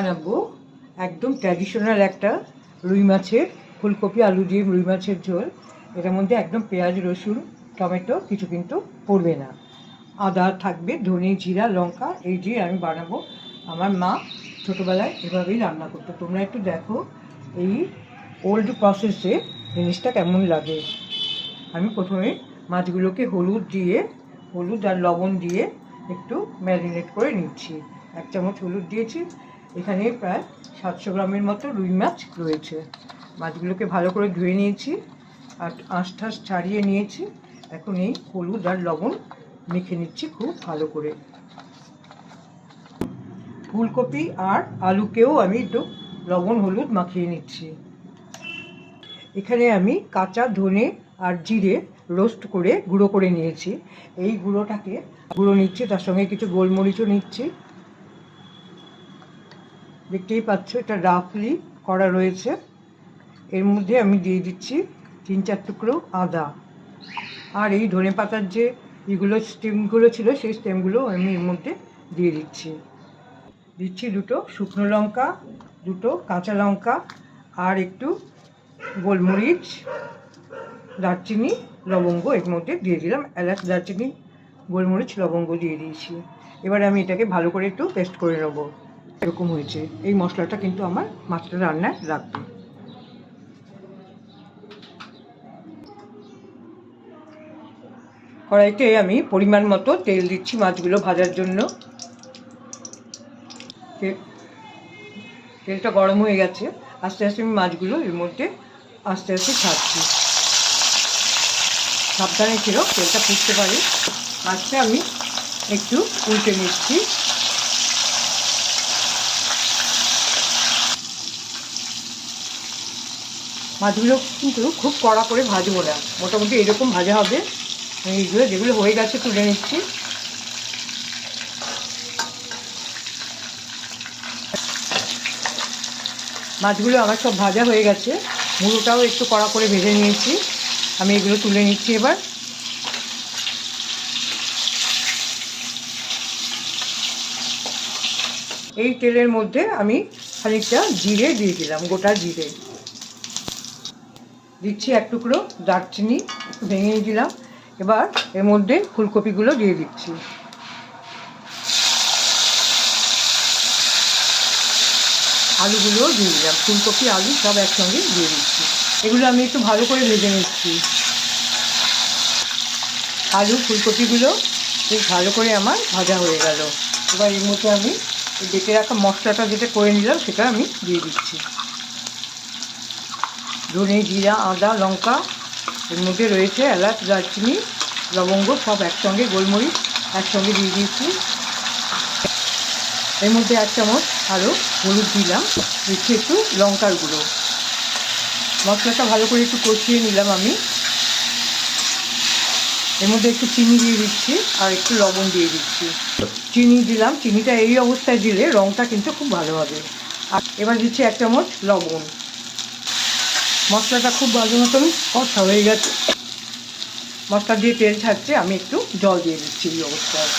বানাবো একদম ট্র্যাডিশনাল একটা রুই মাছের ফুলকপি, আলু দিয়ে রুই মাছের ঝোল। এটার মধ্যে একদম পেঁয়াজ, রসুন, টমেটো কিছু কিন্তু পড়বে না। আদা থাকবে, ধনে, জিরা, লঙ্কা, এই দিয়ে আমি বানাবো। আমার মা ছোটোবেলায় এভাবেই রান্না করতো। তোমরা একটু দেখো এই ওল্ড প্রসেসে জিনিসটা কেমন লাগে। আমি প্রথমে মাছগুলোকে হলুদ দিয়ে, হলুদ আর লবণ দিয়ে একটু ম্যারিনেট করে নিচ্ছি। এক চামচ হলুদ দিয়েছি এখানে প্রায় সাতশো গ্রামের মতো রুই মাছ রয়েছে। মাছগুলোকে ভালো করে ধুয়ে নিয়েছি আর আঁশ ঠাস ছাড়িয়ে নিয়েছি। এখন এই হলুদ আর লবণ মেখে নিচ্ছি খুব ভালো করে। ফুলকপি আর আলুকেও আমি একটু লবণ হলুদ মাখিয়ে নিচ্ছি। এখানে আমি কাঁচা ধনে আর জিরে রোস্ট করে গুঁড়ো করে নিয়েছি। এই গুঁড়োটাকে গুঁড়ো নিচ্ছি, তার সঙ্গে কিছু গোলমরিচও নিচ্ছি। দেখতেই পাচ্ছ, এটা রাফলি করা রয়েছে। এর মধ্যে আমি দিয়ে দিচ্ছি তিন চার টুকরো আদা। আর এই ধনে পাতার যে এগুলো স্টেমগুলো ছিল, সেই স্টেমগুলো আমি এর মধ্যে দিয়ে দিচ্ছি। দিচ্ছি দুটো শুকনো লঙ্কা, দুটো কাঁচা লঙ্কা, আর একটু গোলমরিচ, দারচিনি, লবঙ্গ এর মধ্যে দিয়ে দিলাম। এলাচ, দারচিনি, গোলমরিচ, লবঙ্গ দিয়ে দিয়েছি। এবার আমি এটাকে ভালো করে একটু পেস্ট করে নেব। এরকম হয়েছে। এই মশলাটা কিন্তু আমার মাছটা রান্নায় রাখবে। কড়াইতে আমি পরিমাণ মতো তেল দিচ্ছি মাছগুলো ভাজার জন্য। তেলটা গরম হয়ে গেছে। আস্তে আস্তে আমি মাছগুলো এর মধ্যে আস্তে আস্তে ছাড়ছি। সাবধানে ছিল, তেলটা ফুটতে পারি। মাছটা আমি একটু উল্টে নিচ্ছি। মাছগুলো কিন্তু খুব কড়া করে ভাজবো না। মোটামুটি এরকম ভাজা হবে। এইগুলো যেগুলো হয়ে গেছে তুলে নিচ্ছি। মাছগুলো আমার সব ভাজা হয়ে গেছে। মুড়োটাও একটু কড়া করে ভেজে নিয়েছি। আমি এগুলো তুলে নিচ্ছি এবার। এই তেলের মধ্যে আমি খানিকটা জিরে দিয়ে দিলাম, গোটা জিরে। দিচ্ছি এক টুকরো দারচিনি ভেঙে দিলাম। এবার এর মধ্যে ফুলকপিগুলো দিয়ে দিচ্ছি। আলুগুলোও দিয়ে দিলাম। ফুলকপি, আলু সব একসঙ্গে দিয়ে দিচ্ছি। এগুলো আমি একটু ভালো করে ভেজে নিচ্ছি। আলু, ফুলকপিগুলো বেশ ভালো করে আমার ভাজা হয়ে গেল। এবার এর মধ্যে আমি বেটে রাখা মশলাটা যেটা করে নিলাম, সেটা আমি দিয়ে দিচ্ছি। ধনে, জিরা, আদা, লঙ্কা এর মধ্যে রয়েছে এলাচ, দারচিনি, লবঙ্গ সব একসঙ্গে, গোলমরিচ একসঙ্গে দিয়ে দিয়েছি। এর মধ্যে এক চামচ আরও হলুদ দিলাম, দিচ্ছি একটু লঙ্কার গুঁড়ো। মশলাটা ভালো করে একটু কষিয়ে নিলাম আমি। এর মধ্যে একটু চিনি দিয়ে দিচ্ছি আর একটু লবণ দিয়ে দিচ্ছি। চিনি দিলাম, চিনিটা এই অবস্থায় দিলে রঙটা কিন্তু খুব ভালো হবে। আর এবার দিচ্ছি এক চামচ লবণ। মশলাটা খুব ভালো মতন কষা হয়ে গেছে। মশলা দিয়ে তেল ছাড়ছে, আমি একটু জল দিয়ে দিচ্ছি এই অবস্থায়।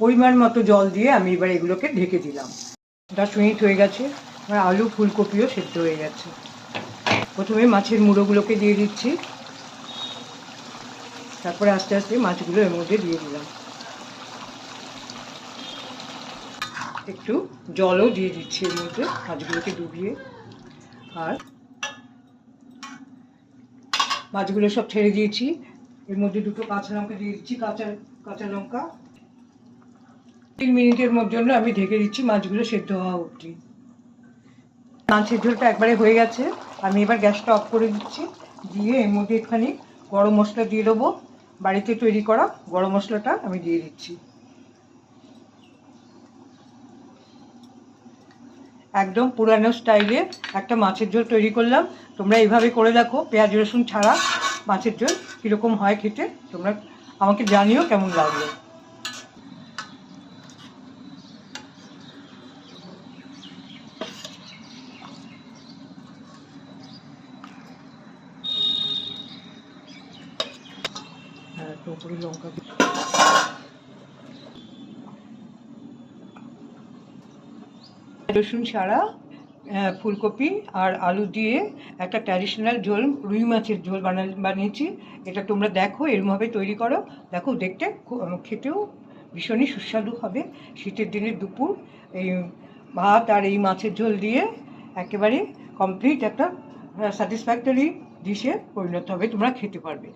পরিমাণ মতো জল দিয়ে আমি এবার এগুলোকে ঢেকে দিলাম। দশ মিনিট হয়ে গেছে, এবার আলু ফুলকপিও সেদ্ধ হয়ে গেছে। প্রথমে মাছের মুড়োগুলোকে দিয়ে দিচ্ছি। তারপরে আস্তে আস্তে মাছগুলো এর মধ্যে দিয়ে দিলাম। একটু জলও দিয়ে দিচ্ছি এর মধ্যে মাছগুলোকে ডুবিয়ে। আর মাছগুলো সব ছেড়ে দিয়েছি। এর মধ্যে দুটো কাঁচা লঙ্কা দিয়ে দিচ্ছি, কাঁচা কাঁচা লঙ্কা। তিন মিনিটের জন্য আমি ঢেকে দিচ্ছি মাছগুলো সেদ্ধ হওয়া অবধি। মাছের ঝোলটা একবারে হয়ে গেছে। আমি এবার গ্যাসটা অফ করে দিচ্ছি। দিয়ে এর মধ্যে একটুখানি গরম মশলা দিয়ে দেবো। বাড়িতে তৈরি করা গরম মশলাটা আমি দিয়ে দিচ্ছি। একদম পুরানো স্টাইলে একটা মাছের ঝোল তৈরি করলাম। তোমরা এইভাবে করে দেখো, পেঁয়াজ, রসুন ছাড়া মাছের ঝোল কীরকম হয় খেতে। তোমরা আমাকে জানিও কেমন লাগল। হ্যাঁ লঙ্কা রসুন ছাড়া ফুলকপি আর আলু দিয়ে একটা ট্র্যাডিশনাল ঝোল, রুই মাছের ঝোল বানা বানিয়েছি। এটা তোমরা দেখো, এরমভাবে তৈরি করো। দেখো, দেখতে খেতেও ভীষণই সুস্বাদু হবে। শীতের দিনে দুপুর, এই ভাত আর এই মাছের ঝোল দিয়ে একেবারে কমপ্লিট একটা স্যাটিসফ্যাক্টরি ডিশে পরিণত হবে, তোমরা খেতে পারবে।